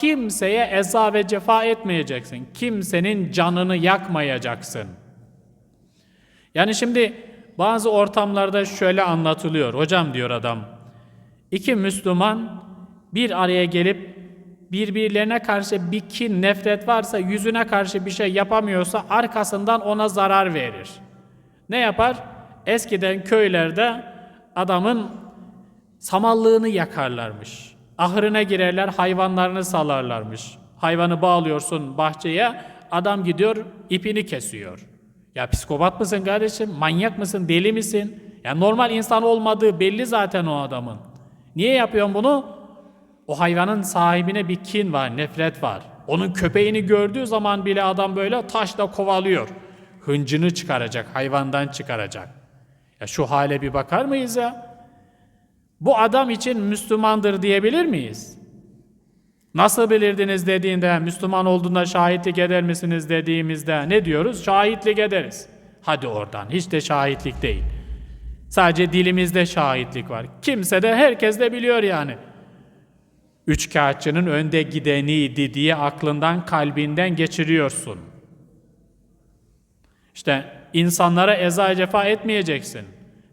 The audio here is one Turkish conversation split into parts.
Kimseye eza ve cefa etmeyeceksin. Kimsenin canını yakmayacaksın. Yani şimdi bazı ortamlarda şöyle anlatılıyor. Hocam diyor adam. İki Müslüman bir araya gelip birbirlerine karşı bir kin, nefret varsa, yüzüne karşı bir şey yapamıyorsa arkasından ona zarar verir. Ne yapar? Eskiden köylerde adamın samallığını yakarlarmış. Ahırına girerler, hayvanlarını salarlarmış. Hayvanı bağlıyorsun bahçeye, adam gidiyor ipini kesiyor. Ya psikopat mısın kardeşim? Manyak mısın? Deli misin? Ya normal insan olmadığı belli zaten o adamın. Niye yapıyorsun bunu? O hayvanın sahibine bir kin var, nefret var. Onun köpeğini gördüğü zaman bile adam böyle taşla kovalıyor. Hıncını çıkaracak, hayvandan çıkaracak. Ya şu hale bir bakar mıyız ya? Bu adam için Müslümandır diyebilir miyiz? Nasıl bilirdiniz dediğinde, Müslüman olduğunda şahitlik eder misiniz dediğimizde ne diyoruz? Şahitlik ederiz. Hadi oradan, hiç de şahitlik değil. Sadece dilimizde şahitlik var. Kimse de herkes de biliyor yani. Üç kağıtçının önde gideniydi diye aklından kalbinden geçiriyorsun. İşte insanlara eza cefa etmeyeceksin.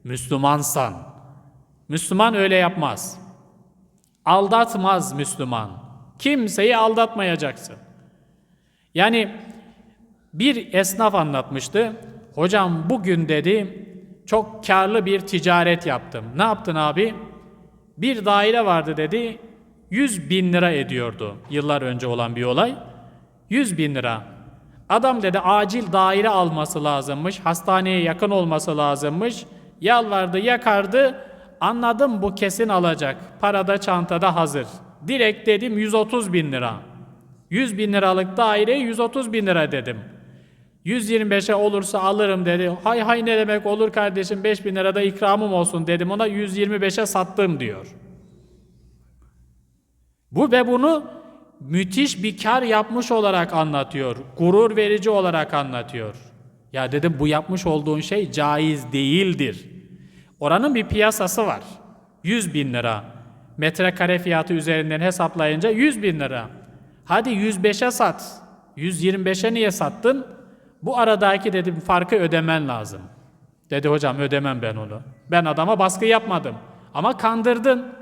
Müslümansan. Müslüman öyle yapmaz. Aldatmaz Müslüman. Kimseyi aldatmayacaksın. Yani bir esnaf anlatmıştı. Hocam bugün dedi çok karlı bir ticaret yaptım. Ne yaptın abi? Bir daire vardı dedi. 100 bin lira ediyordu. Yıllar önce olan bir olay. 100 bin lira. Adam dedi acil daire alması lazımmış. Hastaneye yakın olması lazımmış. Yalvardı yakardı. Anladım bu kesin alacak. Para da çantada hazır. Direkt dedim 130 bin lira. 100 bin liralık daireye 130 bin lira dedim. 125'e olursa alırım dedi. Hay hay ne demek olur kardeşim 5 bin lirada ikramım olsun dedim ona 125'e sattım diyor. Bu ve bunu müthiş bir kar yapmış olarak anlatıyor. Gurur verici olarak anlatıyor. Ya dedim bu yapmış olduğun şey caiz değildir. Oranın bir piyasası var. 100 bin lira. Metrekare fiyatı üzerinden hesaplayınca 100 bin lira. Hadi 105'e sat. 125'e niye sattın? Bu aradaki dedim farkı ödemen lazım. Dedi hocam ödemem ben onu. Ben adama baskı yapmadım. Ama kandırdın.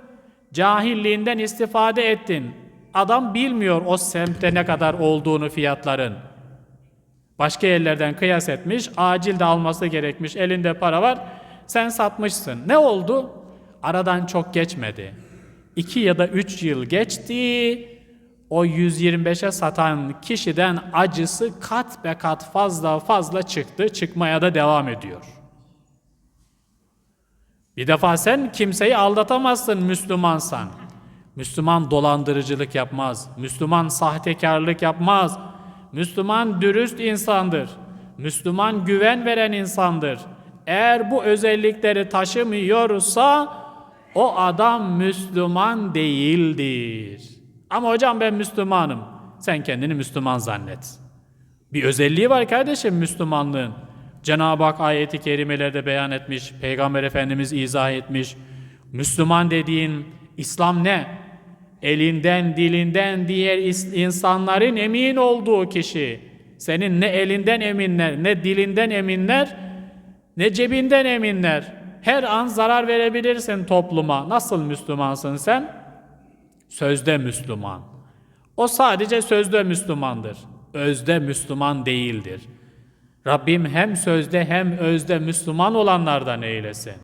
Cahilliğinden istifade ettin. Adam bilmiyor o semtte ne kadar olduğunu fiyatların. Başka yerlerden kıyas etmiş, acil de alması gerekmiş, elinde para var. Sen satmışsın. Ne oldu? Aradan çok geçmedi. İki ya da üç yıl geçti. O 125'e satan kişiden acısı kat be kat fazla fazla çıktı. Çıkmaya da devam ediyor. Bir defa sen kimseyi aldatamazsın Müslümansan. Müslüman dolandırıcılık yapmaz. Müslüman sahtekarlık yapmaz. Müslüman dürüst insandır. Müslüman güven veren insandır. Eğer bu özellikleri taşımıyorsa o adam Müslüman değildir. Ama hocam ben Müslümanım. Sen kendini Müslüman zannet. Bir özelliği var kardeşim Müslümanlığın. Cenab-ı Hak ayeti kerimelerde beyan etmiş, Peygamber Efendimiz izah etmiş. Müslüman dediğin İslam ne? Elinden, dilinden diğer insanların emin olduğu kişi. Senin ne elinden eminler, ne dilinden eminler, ne cebinden eminler. Her an zarar verebilirsin topluma. Nasıl Müslümansın sen? Sözde Müslüman. O sadece sözde Müslümandır. Özde Müslüman değildir. Rabbim hem sözde hem özde Müslüman olanlardan eylesin.